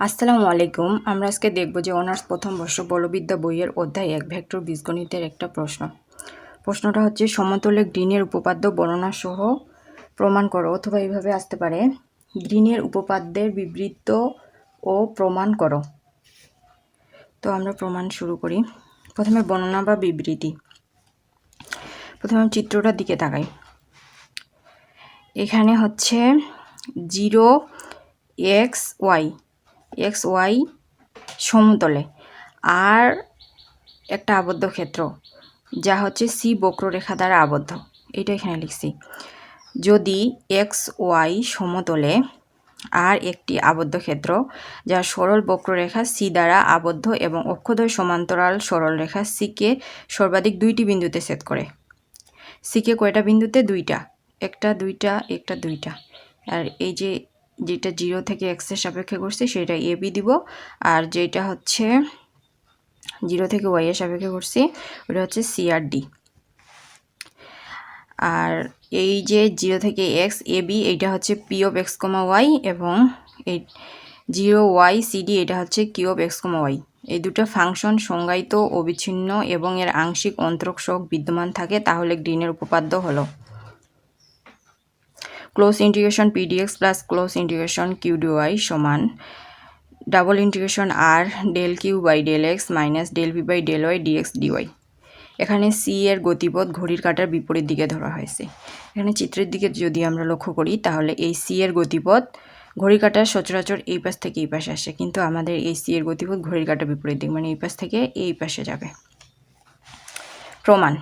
আসসালামু আলাইকুম। আমরা আজকে দেখব যে অনার্স প্রথম বর্ষ বলবিদ্যা বইয়ের অধ্যায় এক ভেক্টর বীজগণিতের একটা প্রশ্ন। প্রশ্নটা হচ্ছে সমতলে গ্রিনের উপপাদ্য বর্ণনা সহ প্রমাণ করো, অথবা এইভাবে আসতে পারে, গ্রিনের উপপাদ্যের বিবৃত ও প্রমাণ করো। তো আমরা প্রমাণ শুরু করি। প্রথমে বর্ণনা বা বিবৃতি। প্রথমে চিত্রটার দিকে তাকাই। এখানে হচ্ছে zero X Y. X Y সমতলে। আর একটা আবদ্ধ ক্ষেত্র, যা হচ্ছে সি বক্ররেখা দ্বারা আবদ্ধ। এটা এখানে লিখছি। যদি এক্স ওয়াই সমতলে আর একটি আবদ্ধ ক্ষেত্র, যা সরল বক্ররেখা সি দ্বারা আবদ্ধ এবং অক্ষদ্বয় সমান্তরাল সরল রেখা সিকে সর্বাধিক দুইটি বিন্দুতে সেট করে। সিকে কয়টা বিন্দুতে? দুইটা। একটা দুইটা একটা, দুইটা। আর এই যে যেটা জিরো থেকে এক্সের সাপেক্ষে করছি, সেটা এ, বি দিব। আর যেটা হচ্ছে জিরো থেকে ওয়াইয়ের সাপেক্ষে করছি, ওটা হচ্ছে সি আর ডি। আর এই যে জিরো থেকে এক্স, এ, বি, এইটা হচ্ছে P of X comma Y এবং এই জিরো ওয়াই সিডি এটা হচ্ছে Q of X comma Y. এই দুটো ফাংশন সংজ্ঞায়িত অবিচ্ছিন্ন এবং এর আংশিক অন্তরক বিদ্যমান থাকে, তাহলে গ্রিনের উপপাদ্য হলো close integration PDX plus close integration Q DY সমান double integration R del Q by del X minus del V by del Y DX DY এখানে সি এর গতিপথ ঘড়ির কাটার বিপরীত দিকে ধরা হয়েছে। এখানে চিত্রের দিকে যদি আমরা লক্ষ্য করি, তাহলে এই সি এর গতিপথ ঘড়ির কাটার সচরাচর এই পাশ থেকে এই পাশে আসে, কিন্তু আমাদের এই সি এর গতিপথ ঘড়ির কাটার বিপরীত দিক মানে এই পাশ থেকে এই পাশে যাবে। প্রমাণ।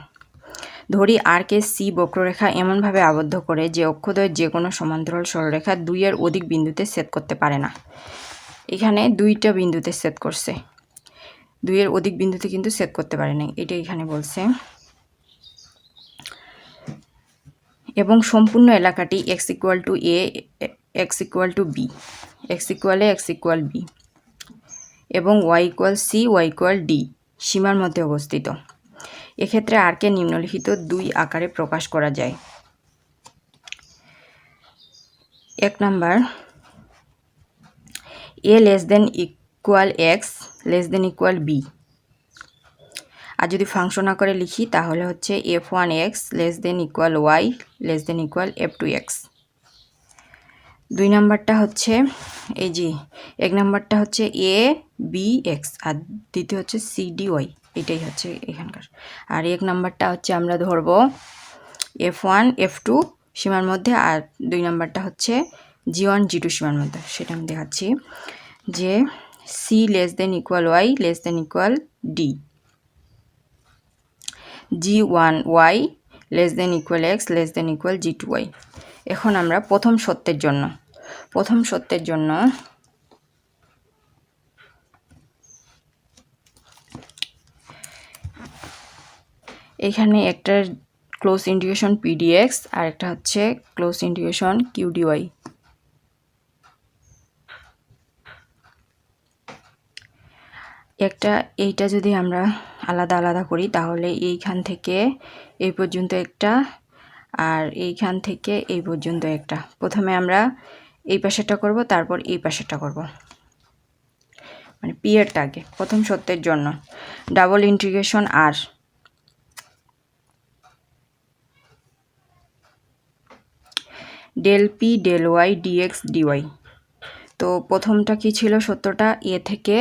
ধরি আরকে সি বক্ররেখা এমনভাবে আবদ্ধ করে যে অক্ষদ্বয়ের যে কোনো সমান্তরাল সরলরেখা দুইয়ের অধিক বিন্দুতে সেট করতে পারে না। এখানে দুইটা বিন্দুতে সেট করছে। দুইয়ের অধিক বিন্দুতে কিন্তু সেট করতে পারে নাই, এটা এখানে বলছে। এবং সম্পূর্ণ এলাকাটি X equal to A X equal to B X equal A X equal B এবং Y equal C Y equal D সীমার মধ্যে অবস্থিত। এক্ষেত্রে আরকে নিম্নলিখিত দুই আকারে প্রকাশ করা যায়। এক number, A less than equal X, less than equal B. আর যদি ফাংশন আকারে লিখি, তাহলে হচ্ছে F one X less than equal Y, less than equal F two X. দুই নাম্বারটা হচ্ছে, এই জি এক নাম্বারটা হচ্ছে এ বি এক্স, আর দ্বিতীয় হচ্ছে সি ডি ওয়াই। এটাই হচ্ছে এখানকার। আর এক নাম্বারটা হচ্ছে আমরা ধরবো এফ ওয়ান এফ টু সীমার মধ্যে, আর দুই নাম্বারটা হচ্ছে জি ওয়ান জি টু সীমার মধ্যে। সেটা আমি দেখাচ্ছি যে C less than equal Y less than equal D G one Y less than equal X less than equal G two Y এখন আমরা প্রথম সত্যের জন্য, প্রথম সত্যের জন্য এখানে একটা ক্লোজ ইন্ডিকেশন পিডিএক্স আর একটা হচ্ছে ক্লোজ ইন্ডিকেশন কিউডিওয়াই একটা, এইটা যদি আমরা আলাদা আলাদা করি, তাহলে এইখান থেকে এই পর্যন্ত একটা আর এইখান থেকে এই পর্যন্ত একটা। প্রথমে আমরা এই পাশেরটা করব, তারপর এই পাশেরটা করব। মানে পিয়ারটা আগে প্রথম সত্যের জন্য। Double integration R del P del Y DX DY তো প্রথমটা কি ছিল সত্যটা? এ থেকে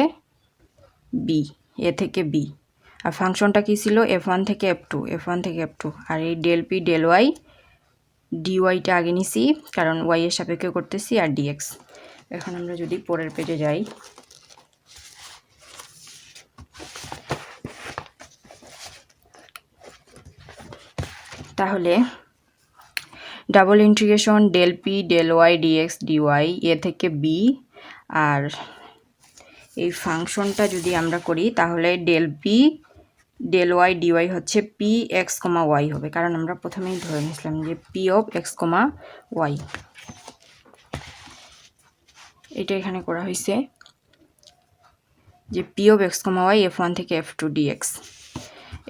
বি এ থেকে বি আর ফাংশনটা কী ছিল? এফ ওয়ান থেকে এফ টু এফ ওয়ান থেকে এফ টু আর এই ডেল পি ডেল ওয়াই ডিওয়াইটা আগে নিছি, কারণ ওয়াই এর সাপেক্ষে করতেছি আর ডিএক্স এখন আমরা যদি পরের পেজে যাই। তাহলে double integration del P del Y DX DY A থেকে বি আর এই ফাংশনটা যদি আমরা করি, তাহলে del P del Y DY হচ্ছে পি এক্স কমা ওয়াই হবে। কারণ আমরা প্রথমেই ধরে নিয়েছিলাম যে P of X comma Y এটা এখানে করা হয়েছে যে P of X comma Y F one থেকে এফ টু ডিএক্স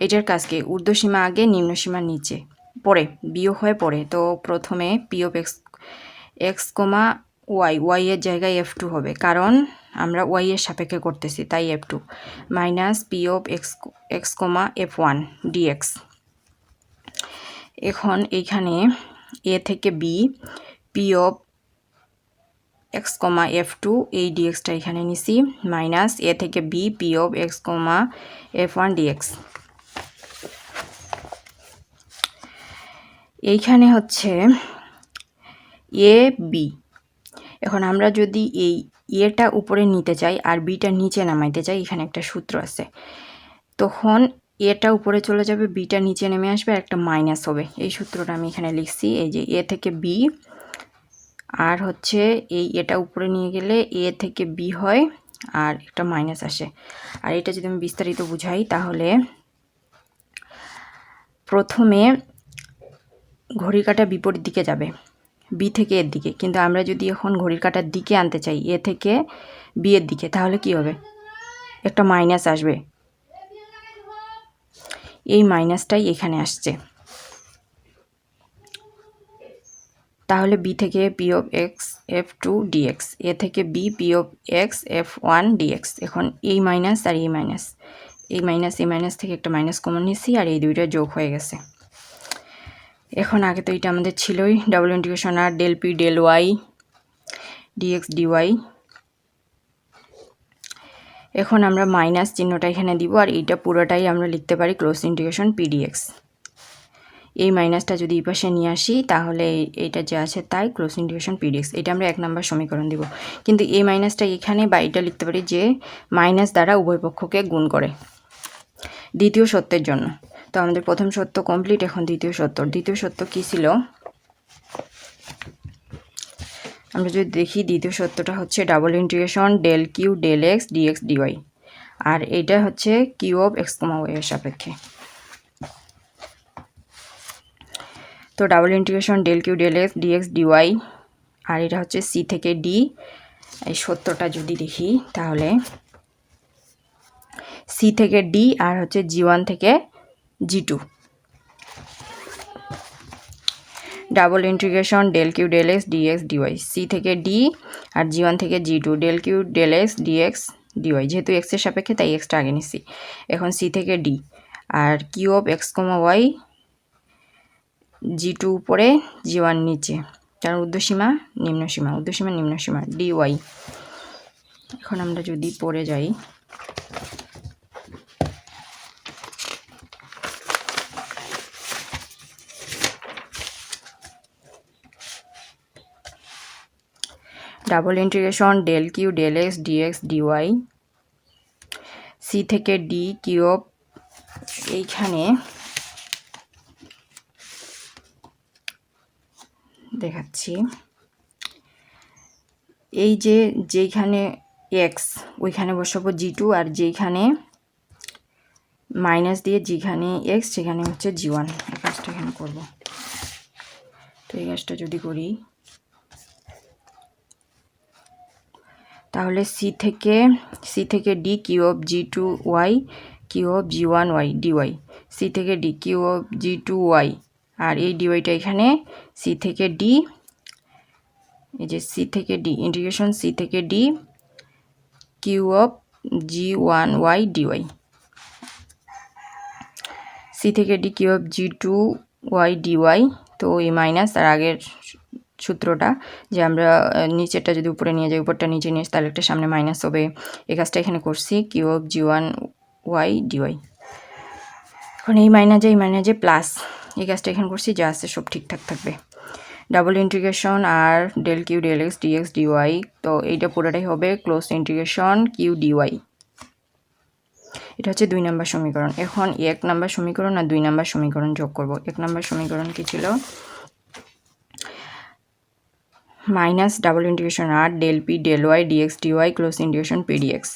এটার কাজকে ঊর্ধ্বসীমা আগে, নিম্নসীমা নিচে। পরে বিয়োগ হয়ে পড়ে। তো প্রথমে P of X X comma Y Y এর জায়গায় এফ টু হবে। কারণ আমরা ওয়াই এর সাপেক্ষে করতেছি, তাই F two minus P of X X comma F one DX এখন এইখানে এ থেকে B P of X comma F two এই ডিএক্সটা এখানে নিছি। মাইনাস এ থেকে B P of X comma F one DX এইখানে হচ্ছে এ, বি। এখন আমরা যদি এই এটা উপরে নিতে চাই আর বিটা নিচে নামাইতে চাই, এখানে একটা সূত্র আছে। তখন এটা উপরে চলে যাবে, বিটা নিচে নেমে আসবে একটা মাইনাস হবে। এই সূত্রটা আমি এখানে লিখছি, এই যে এ থেকে বি। আর হচ্ছে এই এটা উপরে নিয়ে গেলে এ থেকে বি হয় আর একটা মাইনাস আসে। আর এটা যদি আমি বিস্তারিত বুঝাই, তাহলে প্রথমে ঘড়ির কাটা বিপরীত দিকে যাবে বি থেকে এর দিকে। কিন্তু আমরা যদি এখন ঘড়ির কাটার দিকে আনতে চাই এ থেকে বি এর দিকে, তাহলে কি হবে? একটা মাইনাস আসবে। এই মাইনাসটাই এখানে আসছে। তাহলে বি থেকে P of X F two DX A থেকে B P of X F one DX এখন এই মাইনাস আর এই মাইনাস এই মাইনাস এই মাইনাস থেকে একটা মাইনাস কমন নিয়েছি, আর এই দুইটা যোগ হয়ে গেছে। এখন আগে তো এটা আমাদের ছিলই। Double integration R del P del Y DX DY এখন আমরা মাইনাস চিহ্নটা এখানে দিব আর এইটা পুরোটাই আমরা লিখতে পারি ক্লোজ ইন্টিগ্রেশন পিডিএক্স এই মাইনাসটা যদি এই পাশে নিয়ে আসি, তাহলে এইটা যে আছে তাই ক্লোজ ইন্টিগ্রেশন পিডিএক্স এটা আমরা এক নম্বর সমীকরণ দিব। কিন্তু এই মাইনাসটা এখানে বা এটা লিখতে পারি যে মাইনাস দ্বারা উভয় পক্ষকে গুণ করে। দ্বিতীয় সত্যের জন্য। তো আমাদের প্রথম সত্য কমপ্লিট এখন দ্বিতীয় সত্য। দ্বিতীয় সত্য কী ছিল? আমরা যদি দেখি, দ্বিতীয় সত্যটা হচ্ছে double integration del Q del X DX DY আর এটা হচ্ছে Q of X comma Y এর সাপেক্ষে। তো double integration del Q del X DX DY আর এটা হচ্ছে সি থেকে ডি এই সত্যটা যদি দেখি, তাহলে সি থেকে ডি আর হচ্ছে জি ওয়ান থেকে G two double integration, del Q, del X, DX, DY. C থেকে ডি আর জি ওয়ান থেকে G two del Q, del X, DX, DY. যেহেতু এক্সের সাপেক্ষে, তাই এক্সটা আগে নিচ্ছি। এখন সি থেকে D R Q of X comma Y G two উপরে, জি ওয়ান নিচে। কারণ উর্ধ্বসীমা নিম্নসীমা উর্ধ্বসীমা নিম্নসীমা ডি ওয়াই এখন আমরা যদি পড়ে যাই double integration, del Q, del X, DX, DY, C থেকে ডি কিউব, এইখানে দেখাচ্ছি। এই যে যেইখানে এক্স, ওইখানে বসাবো জি টু, আর যেইখানে মাইনাস দিয়ে যেখানে এক্স, সেখানে হচ্ছে জি ওয়ান। এই কাজটা এখানে করব। তো এই কাজটা যদি করি তাহলে সি থেকে সি থেকে D Q of G two Y Q of G one Y DY C থেকে D Q of G two Y আর এই ডিওয়াইটা এখানে সি থেকে ডি এই যে সি থেকে ডি ইন্টিগ্রেশন সি থেকে D Q of G one Y DY C থেকে D Q of G two Y DY তো এই মাইনাস আর আগের সূত্রটা যে আমরা নিচেরটা যদি উপরে নিয়ে যাই, উপরটা নিচে নিয়ে তাহলে একটা সামনে মাইনাস হবে। এই কাজটা এখানে করছি Q of G one Y DY এখন এই মাইনাজে এই মাইনাজে প্লাস এই কাজটা এখানে করছি, যা আছে সব ঠিকঠাক থাকবে। Double integration R del Q del X DX DY তো এইটা পুরোটাই হবে ক্লোজ ইন্টিগ্রেশন কিউ ডিওয়াই এটা হচ্ছে দুই নম্বর সমীকরণ। এখন এক নম্বর সমীকরণ আর দুই নম্বর সমীকরণ যোগ করব। এক নম্বর সমীকরণ কি ছিল? Minus double integration R del P del Y DX DY close integration PDX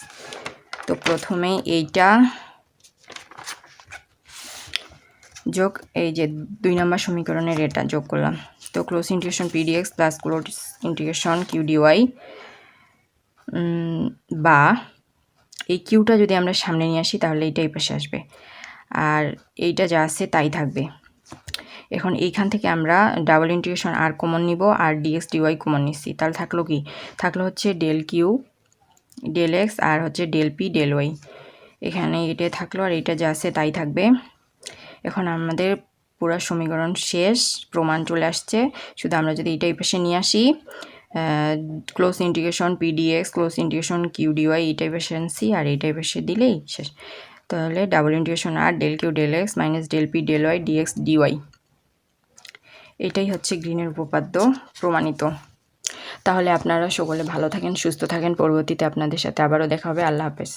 তো প্রথমে এইটা যোগ, এই যে দুই নম্বর সমীকরণের এটা যোগ করলাম। তো close integration PDX plus close integration QDY বা এই কিউটা যদি আমরা সামনে নিয়ে আসি তাহলে এইটা এই পাশে আসবে। আর এইটা যা আছে তাই থাকবে। এখন এইখান থেকে আমরা ডাবল ইন্টিগ্রেশন আর কমন নিব, আর ডিএক্স ডিওয়াই কমন নিচ্ছি। তাহলে থাকল কি? থাকল হচ্ছে ডেল কিউ ডেল এক্স আর হচ্ছে ডেল পি ডেল ওয়াই এখানে এটা থাকল আর এটা যা আছে তাই থাকবে। এখন আমাদের পুরো সমীকরণ শেষ, প্রমাণ চলে আসছে। শুধু আমরা যদি এটাই পাশে নিয়ে আসি close integration PDX close integration QDY এই টাইপের সেন্সি আর এই টাইপের সে দিলেই শেষ। তাহলে double integration R del Q del X minus del P del Y DX DY এটাই হচ্ছে গ্রিনের উপপাদ্য প্রমাণিত। তাহলে আপনারা সকলে ভালো থাকেন, সুস্থ থাকেন। পরবর্তীতে আপনাদের সাথে আবারও দেখা হবে। আল্লাহ হাফেজ।